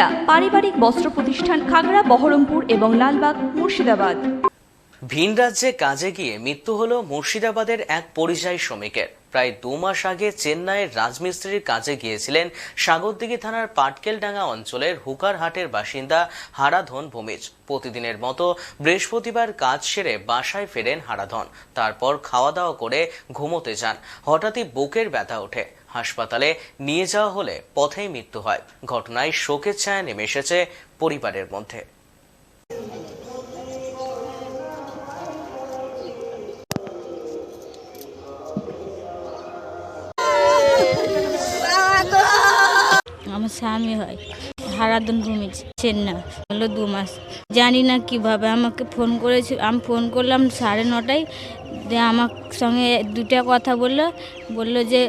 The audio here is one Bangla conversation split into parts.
সুনিতা পারিবারিক বস্ত্র প্রতিষ্ঠান খাগড়া, বহরমপুর এবং লালবাগ, মুর্শিদাবাদ। ভিন রাজ্যে কাজে গিয়ে মৃত্যু হল মুর্শিদাবাদের এক পরিযায়ী শ্রমিকের। প্রায় দু মাস আগে চেন্নাইয়ের রাজমিস্ত্রির কাজে গিয়েছিলেন সাগরদিঘি থানার পাটকেলডাঙ্গা অঞ্চলের হুকারহাটের বাসিন্দা হারাধন ভূমিজ। প্রতিদিনের মতো বৃহস্পতিবার কাজ সেরে বাসায় ফেরেন হারাধন। তারপর খাওয়া দাওয়া করে ঘুমোতে যান। হঠাৎই বুকের ব্যথা ওঠে। হাসপাতালে নিয়ে যাওয়া হলে পথেই মৃত্যু হয়। ঘটনায় শোকের ছায়া নেমে এসেছে পরিবারের মধ্যে। আমার স্বামী হয়। হারাদন ভূমি চেন্না হলো দু মাস। জানি না কীভাবে আমাকে ফোন করেছিল আমি ফোন করলাম সাড়ে নটায়। দিয়ে আমার সঙ্গে দুটা কথা বলল বলল যে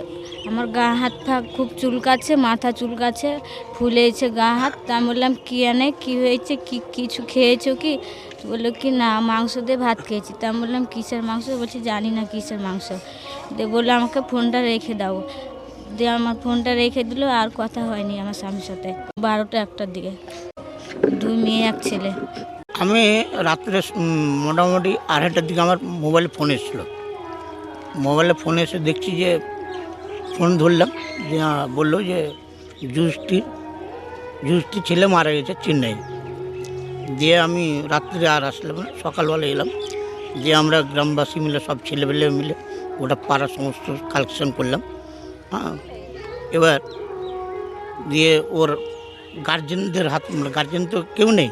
আমার গা হাত পা খুব চুলকাচ্ছে, মাথা চুলকাচ্ছে, ফুলেছে গা হাত। তা আমি বললাম, কী আনে? কী হয়েছে? কি, কিছু খেয়েছো কি? বলল কি, না, মাংস দিয়ে ভাত খেয়েছি। তা আমি বললাম, কিসের মাংস? বলছি, জানি না কিসের মাংস। দিয়ে বলল, আমাকে ফোনটা রেখে দাও। দিয়ে আমার ফোনটা রেখে দিল, আর কথা হয়নি আমার স্বামীর সাথে। বারোটা একটার দিকে। দুই মেয়ে, এক ছেলে। আমি রাত্রে মোটামুটি আড়াইটার দিকে আমার মোবাইলে ফোন এসেছিল। মোবাইলে ফোন এসে দেখছি যে ফোন ধরলাম বলল যে জুসটি জুসটি ছেলে মারা গেছে চেন্নাই। দিয়ে আমি রাত্রে আর আসলাম না, সকালবেলা এলাম। যে আমরা গ্রামবাসী মিলে, সব ছেলেবেলে মিলে ওটা পাড়া সমস্ত কালেকশন করলাম হ্যাঁ। এবার দিয়ে ওর গার্জেনদের হাত গার্জেন তো কেউ নেই।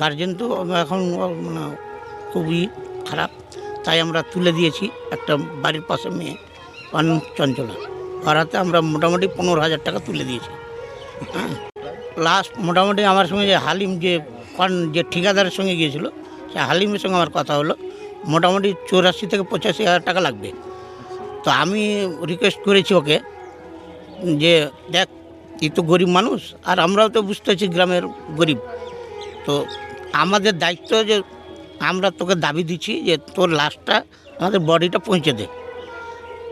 গার্জেন তো এখন মানে খুবই খারাপ। তাই আমরা তুলে দিয়েছি একটা বাড়ির পাশে মেয়ে পান চঞ্চলা। হাতে আমরা মোটামুটি পনেরো হাজার টাকা তুলে দিয়েছি। লাস্ট মোটামুটি আমার সঙ্গে যে হালিম যে যে ঠিকাদারের সঙ্গে গিয়েছিল, সে হালিমের সঙ্গে আমার কথা হলো, মোটামুটি চৌরাশি থেকে পঁচাশি হাজার টাকা লাগবে। তো আমি রিকোয়েস্ট করেছি ওকে যে, দেখ, তুই তো গরিব মানুষ, আর আমরাও তো বুঝতে পারছি গ্রামের গরিব। তো আমাদের দায়িত্ব যে, আমরা তোকে দাবি দিচ্ছি যে তোর লাশটা আমাদের বডিটা পৌঁছে দে।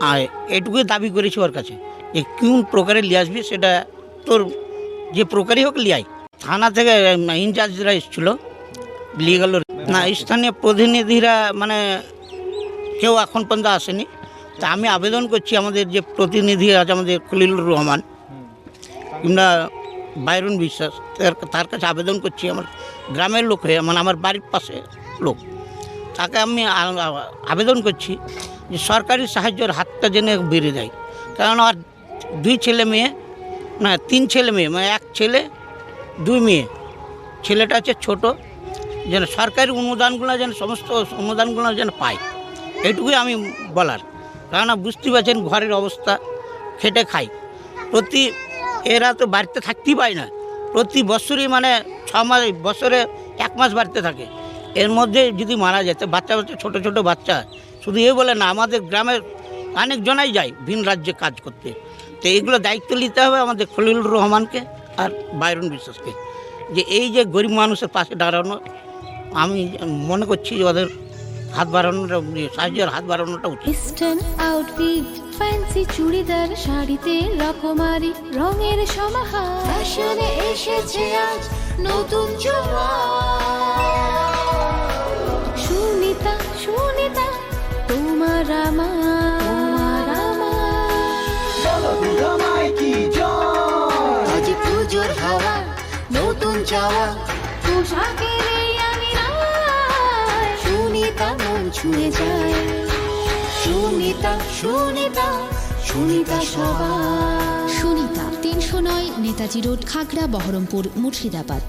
আর এটুকুই দাবি করেছি ওর কাছে যে কোন প্রকারে নিয়ে আসবি সেটা তোর যে প্রকারই হোক লিয়াই থানা থেকে ইনচার্জরা এসেছিল, নিয়ে গেল। না, স্থানীয় প্রতিনিধিরা মানে কেউ এখন পর্যন্ত আসেনি। তা আমি আবেদন করছি আমাদের যে প্রতিনিধি আছে আমাদের খলিলুর রহমান। কিংবা বাইরুন বিশ্বাস, তার কাছে আবেদন করছি আমার গ্রামের লোক হয়ে মানে আমার বাড়ির পাশে লোক। তাকে আমি আবেদন করছি। যে সরকারি সাহায্যের হাতটা যেন বেড়ে দেয় কারণ আর দুই ছেলে মেয়ে, না, তিন ছেলে মেয়ে মানে এক ছেলে, দুই মেয়ে। ছেলেটা হচ্ছে ছোট, যেন সরকারি অনুদানগুলো যেন সমস্ত অনুদানগুলো যেন পায়। এটুকুই আমি বলার। কেননা বুঝতে পারছেন ঘরের অবস্থা, খেটে খাই প্রতি এরা তো বাড়িতে থাকতেই পায় না। প্রতি বছরই মানে ছ মাস, বছরে এক মাস বাড়িতে থাকে। এর মধ্যে যদি মারা যায়, তো বাচ্চা বাচ্চা ছোটো ছোটো বাচ্চা। শুধু এ বলে না আমাদের গ্রামের অনেকজনাই যায় ভিন রাজ্যে কাজ করতে। তো এইগুলো দায়িত্ব নিতে হবে আমাদের খলিলুর রহমানকে আর বাইরন বিশ্বাসকে। যে এই যে গরিব মানুষের পাশে দাঁড়ানো আমি মনে করছি যে ওদের হাত বাড়ানোটা সাহায্যের হাত বাড়ানোটা উচিত। ইস্টার্ন আউটফিট ফ্যান্সি চুড়িদার শাড়িতে রকমারি রঙের সমাহার। ফ্যাশনে এসেছে আজ নতুন পুজোর হাওয়া নতুন চাওয়া। পোশাকের আমি সুনিতা মন ছুঁয়ে যায়। সুনিতা সুনিতা সুনিতা সবার। সুনিতা তিনশো নয় নেতাজি রোড খাগড়া বহরমপুর মুর্শিদাবাদ।